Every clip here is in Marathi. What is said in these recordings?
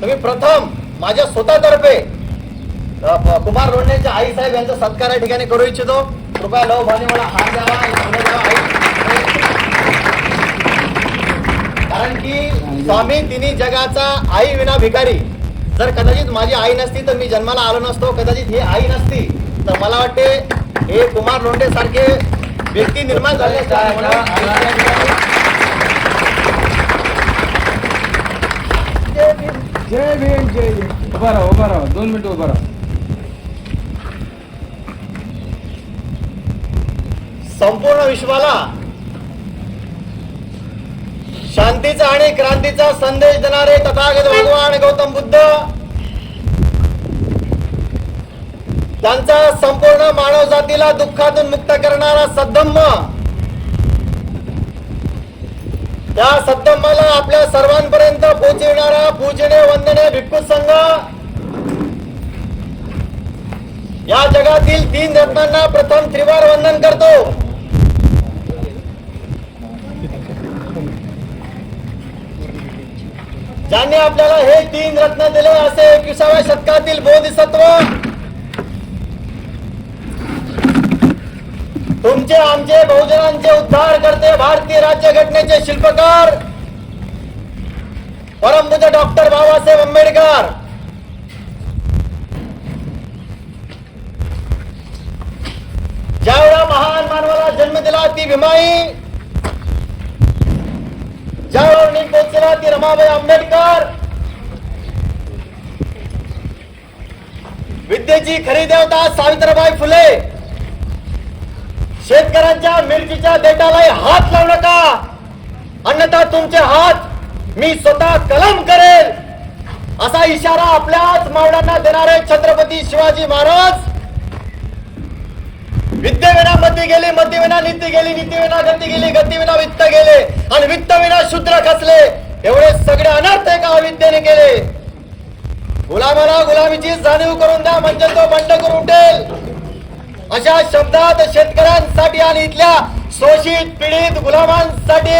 तुम्ही प्रथम माझ्या स्वतःतर्फे कुमार लोंढेंच्या आई साहेब यांचा सत्कार या ठिकाणी करू इच्छितो. कृपया लव भावने मला हात द्यावा द्यावा आई. कारण की स्वामी तिन्ही जगाचा आई विना भिकारी. जर कदाचित माझी आई नसती तर मी जन्माला आलो नसतो. कदाचित ही आई नसती तर मला वाटते हे कुमार लोंढे सारखे व्यक्ती निर्माण झाले असते. म्हणून आई या ठिकाणी जय भीम जय भीम. उभा राहा उभा राहा. दोन मिनिटं उभा राहा. संपूर्ण विश्वाला शांतीचा आणि क्रांतीचा संदेश देणारे तथागत भगवान गौतम बुद्ध त्यांचा संपूर्ण मानव जातीला दुःखातून मुक्त करणारा सद्धम्म या सद्धम्माला आपल्या सर्वांपर्यंत पोहोचविणारा पूजने वंदने भिक्खू संघ. या जगातील तीन रत्नांना प्रथम त्रिवार वंदन करतो. ज्यांनी आपल्याला हे तीन रत्न दिले असे एकविसाव्या शतकातील बोधिसत्व तुमचे आमचे बहुजनांचे उद्धार करते भारतीय राज्यघटनेचे शिल्पकार. परमपूज्य डॉक्टर बाबासाहेब आंबेडकर. ज्यावेळा महान मानवाला जन्म दिला ती भीमाई. ज्यावेळी पोचला ती रमाबाई आंबेडकर. विद्येची खरी देवता सावित्रीबाई फुले. शेतकऱ्यांच्या मिरचीच्या देठालाही हात लावू नका. अन्यथा तुमचे हात मी स्वतः कलम करेल. असा इशारा आपल्याच मावळ्यांना देणारे छत्रपती शिवाजी महाराज. विद्येविना मती गेली मती विना नीती गेली नीती विना गती गेली गती विना वित्त गेले आणि वित्तविना शूद्र खचले एवढे सगळे अनर्थ एका विद्येने केले. गुलामाला गुलामीची जाणीव करून द्या म्हणजे तो बंड करून उठेल. अशा शब्दात शेतकऱ्यांसाठी आणि इथल्या शोषित पीडित गुलामांसाठी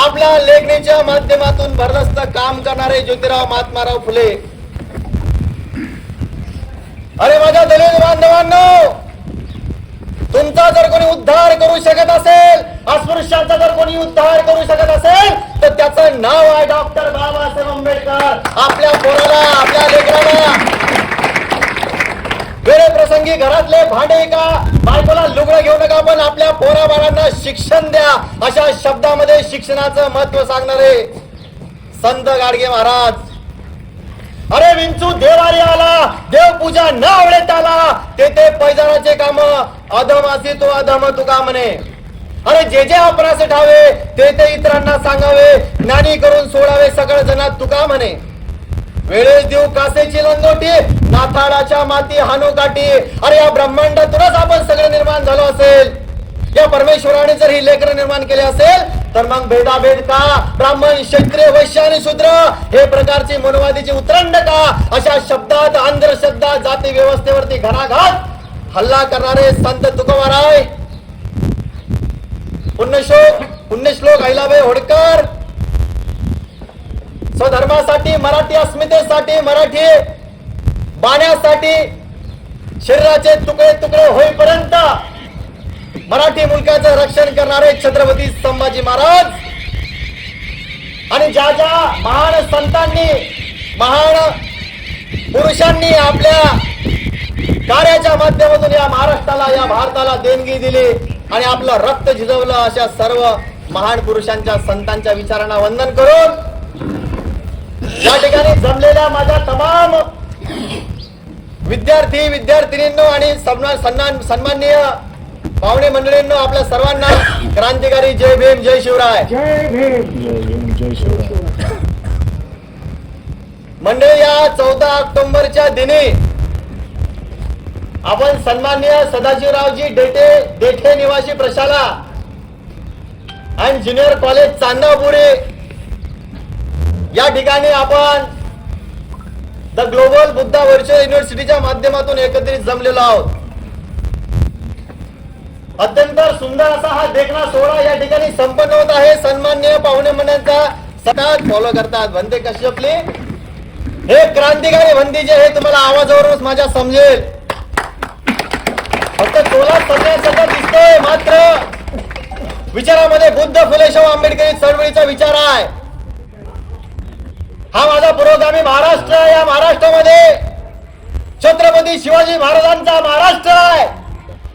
आपल्या लेखणीच्या माध्यमातून भरदस्त काम करणारे ज्योतिराव महात्माराव फुले. अरे माझ्या दलित बांधवांनो तुमचा जर कोणी उद्धार करू शकत असेल अस्पृश्यांचा जर कोणी उद्धार करू शकत असेल तर त्याचं नाव आहे डॉक्टर बाबासाहेब आंबेडकर. आपल्या पोराला आपल्या लेकराला. प्रसंगी घरातले भांडे का बायकोला लुगडं घेऊ नका पण आपल्या पोराबाळांना शिक्षण द्या अशा शब्दामध्ये शिक्षणाचं महत्त्व सांगणारे संत गाडगे महाराज. अरे विंचू देवारी आला देव पूजा न आवडत आला तेथे पैजाराचे काम अधमासी तो अधम तुका म्हणे? अरे जे जे अपरासे ठावे ते ते इतरांना सांगावे ज्ञानी करून सोडावे सकळ जनात तुका म्हणे? वेळेस देऊ कासेची लंगोटी नाथाडाच्या माती हानोकाठी अरे या ब्रह्मांडातूनच आपण सगळे निर्माण झालो असेल. या परमेश्वराने जर ही लेकर निर्माण केले असेल तर मग भेदाभेद का? ब्राह्मण क्षत्रिय वैश्य आणि शूद्र हे प्रकारची मनोवादीची उतरंड का? अशा शब्दात अंधश्रद्धा जाती व्यवस्थेवरती घराघात हल्ला करणारे संत तुकोबाराय. पुण्यश्लोक पुण्यश्लोक अहिलाबाई होडकर स्वधर्मासाठी मराठी अस्मितेसाठी मराठी बाण्यासाठी शरीराचे तुकडे तुकडे होईपर्यंत मराठी मुलकाचं रक्षण करणारे छत्रपती संभाजी महाराज आणि ज्या ज्या महान संतांनी महान पुरुषांनी आपल्या कार्याच्या माध्यमातून या महाराष्ट्राला या भारताला देणगी दिली आणि आपलं रक्त झिजवलं अशा सर्व महान पुरुषांच्या संतांच्या विचारांना वंदन करून या ठिकाणी जमलेल्या माझ्या तमाम विद्यार्थी विद्यार्थिनींनो आणि सन्मान सन्मान सन्माननीय पाहुणे मंडळींनो आपल्या सर्वांना क्रांतिकारी जय भीम जय शिवराय. मंडळी या चौदा ऑक्टोबरच्या दिनी आपण सन्माननीय सदाशिवरावजी डेटे देठे निवासी प्रशाला अँड ज्युनियर कॉलेज चांदापुरी या ठिकाणी आपण द ग्लोबल बुद्धा व्हर्च्युअल युनिव्हर्सिटीच्या माध्यमातून एकत्रित जमलेलो आहोत. अत्यंत सुंदर असा हा देखणा सोहळा या ठिकाणी संपन्न होत आहे. सन्माननीय पाहुणे म्हणण्याचा सतत फॉलो करतात. वंदे कश्यपले. हे क्रांतिकारी वंदी जे हे तुम्हाला आवाजावरूनच माझ्या समजेल. फक्त तोला सगळ्यासगळं दिसतोय मात्र विचारामध्ये बुद्ध फुले शाहू आंबेडकरी चळवळीचा विचार आहे. हा माझा पुरोगामी महाराष्ट्र आहे. या महाराष्ट्रामध्ये छत्रपती शिवाजी महाराजांचा महाराष्ट्र आहे.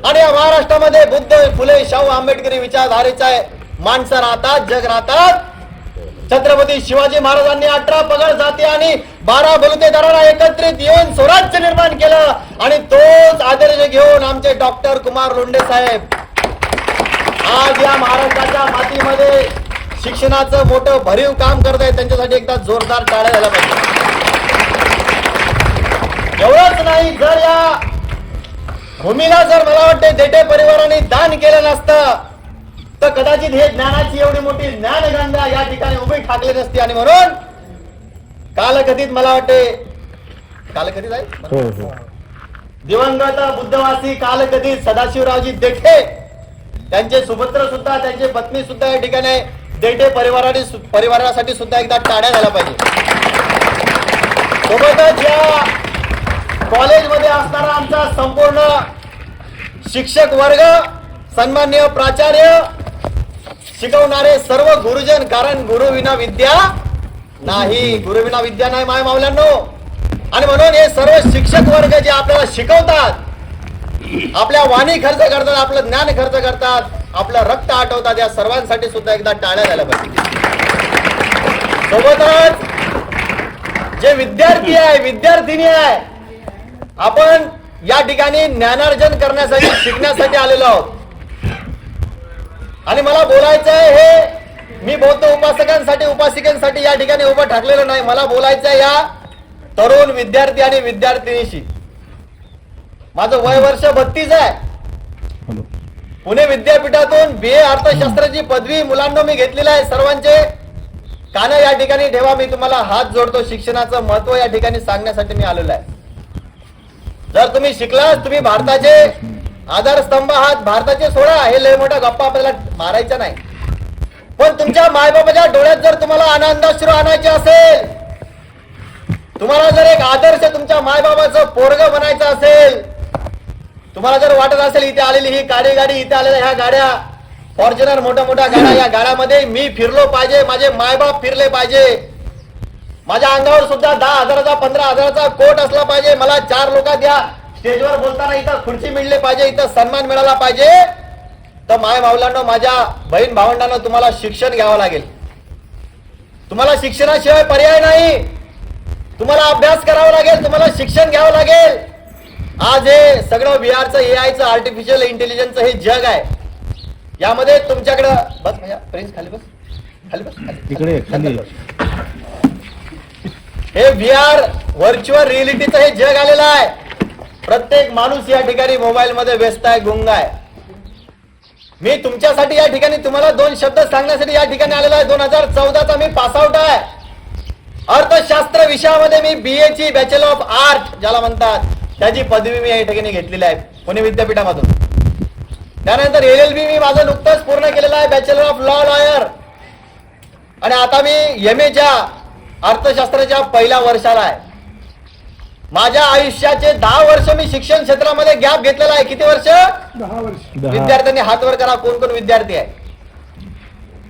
आणि या महाराष्ट्रामध्ये बुद्ध फुले शाहू आंबेडकरी विचारधारेचा आहे. माणसं राहतात जग राहतात. छत्रपती शिवाजी महाराजांनी अठरा पगड जाती आणि बारा बलुतेदाराला एकत्रित येऊन स्वराज्य निर्माण केलं. आणि तोच आदर्श घेऊन आमचे डॉक्टर कुमार लोंढे साहेब आज या महाराष्ट्राच्या मातीमध्ये शिक्षणाचं मोठं भरीव काम करत आहे त्यांच्यासाठी एकदा जोरदार टाळ्या झाला पाहिजे. एवढंच नाही जर या भूमीला जर मला वाटते देठे परिवाराने दान केलं नसतं तर कदाचित हे ज्ञानाची एवढी मोठी ज्ञानगंगा या ठिकाणी उभी ठाकली नसती. आणि म्हणून कालकथित मला वाटते कालकथित आहे? हो हो. दिवंगत बुद्धवासी कालकथित सदाशिवरावजी देठे त्यांचे सुपुत्र सुद्धा त्यांची पत्नी सुद्धा या ठिकाणी आहे. देठे परिवाराने परिवारासाठी सुद्धा एकदा टाळ्या झाल्या पाहिजे. सोबतच या कॉलेजमध्ये असणारा आमचा संपूर्ण शिक्षक वर्ग सन्मान्य प्राचार्य शिकवणारे सर्व गुरुजन कारण गुरुविना विद्या नाही. गुरुविना विद्या नाही माय मावल्यांनो आणि म्हणून हे सर्व शिक्षक वर्ग जे आपल्याला शिकवतात आपल्या वाणी खर्च करतात आपलं ज्ञान खर्च करतात आपलं रक्त आठवतात या सर्वांसाठी सुद्धा एकदा टाळ्या झाल्या पाहिजे. सोबतच जे विद्यार्थी आहे विद्यार्थिनी आहे आपण या ठिकाणी ज्ञानार्जन करण्यासाठी शिकण्यासाठी आलेलो आहोत. आणि मला बोलायचं आहे हे मी बौद्ध उपासकांसाठी उपासिकांसाठी या ठिकाणी उभं ठाकलेलं नाही. मला बोलायचं आहे या तरुण विद्यार्थी आणि विद्यार्थिनीशी. माझं वय वर्ष बत्तीस आहे. पुणे विद्यापीठातून बी ए अर्थशास्त्राची पदवी मुलांना मी घेतलेली आहे सर्वांचे. कान या ठिकाणी ठेवा मी तुम्हाला हात जोडतो. शिक्षणाचं महत्त्व या ठिकाणी सांगण्यासाठी मी आलेलो आहे. जर तुम्ही शिकलात तुम्ही भारताचे आधारस्तंभ आहात. भारताचे सोडा हे लय मोठा गप्पा आपल्याला मारायचा नाही. पण तुमच्या मायबापाच्या डोळ्यात जर तुम्हाला आनंदाश्रू आणायचे असेल तुम्हाला जर एक आदर्श तुमच्या मायबाबाचं पोरग बनायचं असेल तुम्हाला जर वाटत असेल इथे आलेली ही काळी गाडी इथे आलेल्या ह्या गाड्या फॉर्च्युनर मोठ्या मोठ्या गाड्या या गाड्यामध्ये मी फिरलो पाहिजे माझे मायबाप फिरले पाहिजे. माझ्या अंगावर सुद्धा दहा हजाराचा पंधरा हजाराचा कोट असला पाहिजे. मला चार लोक द्या स्टेजवर बोलताना इथं खुर्ची मिळली पाहिजे इथं सन्मान मिळाला पाहिजे. तर माय मावलांना माझ्या बहीण भावंडांना तुम्हाला शिक्षण घ्यावं लागेल. तुम्हाला शिक्षणाशिवाय पर्याय नाही. तुम्हाला अभ्यास करावा लागेल तुम्हाला शिक्षण घ्यावं लागेल. आज हे सगळं व्हीआरचं एआयचं आर्टिफिशियल इंटेलिजन्सचं हे जग आहे. यामध्ये तुमच्याकडं बस भैया प्रिन्स खाली बस. खाली बस खाली. हे व्ही आर व्हर्च्युअल रिअलिटीचं हे जग आलेलं आहे. प्रत्येक माणूस या ठिकाणी मोबाईल मध्ये व्यस्त आहे गुंग आहे. मी तुमच्यासाठी या ठिकाणी तुम्हाला दोन शब्द सांगण्यासाठी या ठिकाणी आलेलो आहे. दोन हजार चौदाचा मी पासआउट आहे. अर्थशास्त्र विषयामध्ये मी बी ची बॅचलर ऑफ आर्ट ज्याला म्हणतात त्याची पदवी मी या ठिकाणी घेतलेली आहे पुणे विद्यापीठामधून. त्यानंतर एल एल बी मी माझं नुकतंच पूर्ण केलेलं आहे बॅचलर ऑफ लॉ लॉयर आणि आता मी एम एच्या अर्थशास्त्राच्या पहिल्या वर्षाला आहे. माझ्या आयुष्याचे दहा वर्ष मी शिक्षण क्षेत्रामध्ये गॅप घेतलेला आहे. किती वर्ष? दहा वर्ष. विद्यार्थ्यांनी हात वर करा कोण कोण विद्यार्थी आहे?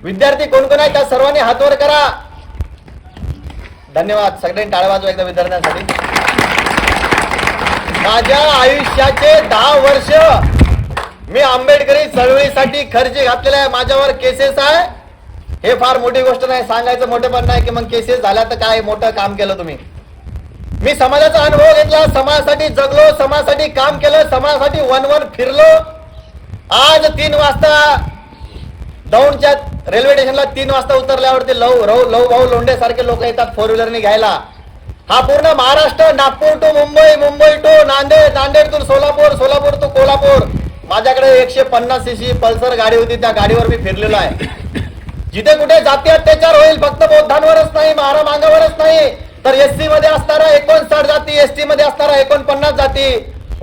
विद्यार्थी कोण कोण आहे त्या सर्वांनी हात वर करा. धन्यवाद. सगळ्यांनी टाळ्या वाजवा एकदा विद्यार्थ्यांसाठी. माझ्या आयुष्याचे दहा वर्ष मी आंबेडकरी चळवळीसाठी खर्च घातलेला आहे. माझ्यावर केसेस आहे. हे फार मोठी गोष्ट नाही. सांगायचं मोठे पण नाही की मग केसेस झाल्या तर काय मोठं काम केलं तुम्ही? मी समाजाचा अनुभव घेतला. समाजासाठी जगलो समाजासाठी काम केलं समाजासाठी वन वन फिरलो. आज तीन वाजता दौंडच्या रेल्वे स्टेशनला तीन वाजता उतरल्यावरती लव रव लव भाऊ लोंढे सारखे लोक येतात फोर व्हीलरने घ्यायला. हा पूर्ण Maharashtra Nagpur to Mumbai Mumbai to Nanded Nanded to Solapur Solapur to Kolhapur. माझ्याकडे एकशे पन्नास सीसी पल्सर गाडी होती त्या गाडीवर मी फिरलेलो आहे. जिथे कुठे जाती अत्याचार होईल फक्त बौद्धांवरच नाही महारा मांगावरच नाही. तर एससी मध्ये असणारा एकोणसाठ जाती एसटी मध्ये असणारा एकोणपन्नास जाती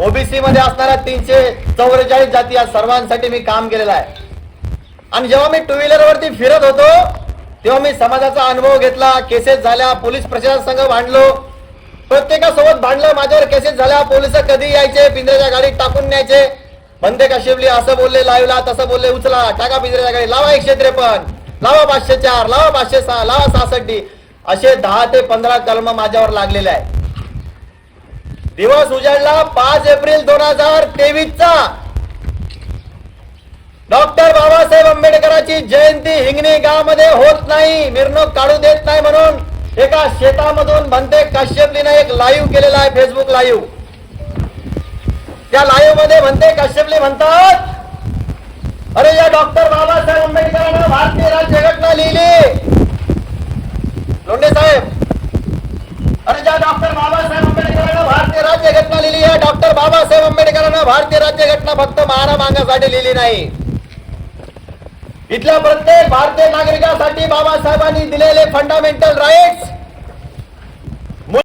ओबीसी मध्ये असणारा तीनशे चौवेचाळीस जाती या सर्वांसाठी मी काम केलेलं आहे. आणि जेव्हा मी टू व्हीलर वरती फिरत होतो तेव्हा मी समाजाचा अनुभव घेतला केसेस झाल्या पोलीस प्रशासन संघ भांडलो. प्रत्येकासोबत भांडलं माझ्यावर केसेस झाल्या पोलीस कधी यायचे पिंजऱ्याच्या गाडीत टाकून न्यायचे. बंदे काशिवली असं बोलले लाईव्हला तसं बोलले उचला टाका पिंजऱ्याच्या गाडी लावा एकशे त्रेपन्न लावा पाचशे चार लावा पाचशे सहा लावा सहासष्टी. असे दहा ते पंधरा कलम माझ्यावर लागलेले आहे दिवस उजाडला पाच एप्रिल दोन हजार तेवीस चा डॉक्टर बाबासाहेब आंबेडकरांची जयंती हिंगणी गावामध्ये होत नाही मिरवणूक काढू देत नाही म्हणून एका शेतामधून म्हणते काश्यपलीनं एक लाईव्ह केलेला आहे फेसबुक लाईव्ह त्या लाईव्हमध्ये म्हणते काश्यपली म्हणतात अरे या डॉक्टर बाबासाहेब आंबेडकरांना भारतीय राज्यघटना लिहिली. लोंढे साहेब अरे ज्या डॉक्टर बाबासाहेब आंबेडकरांना भारतीय राज्यघटना लिहिली आहे डॉक्टर बाबासाहेब आंबेडकरांना भारतीय राज्यघटना फक्त महारा मागासाठी लिहिली नाही. इथल्या प्रत्येक भारतीय नागरिकासाठी बाबासाहेबांनी दिलेले फंडामेंटल राईट्स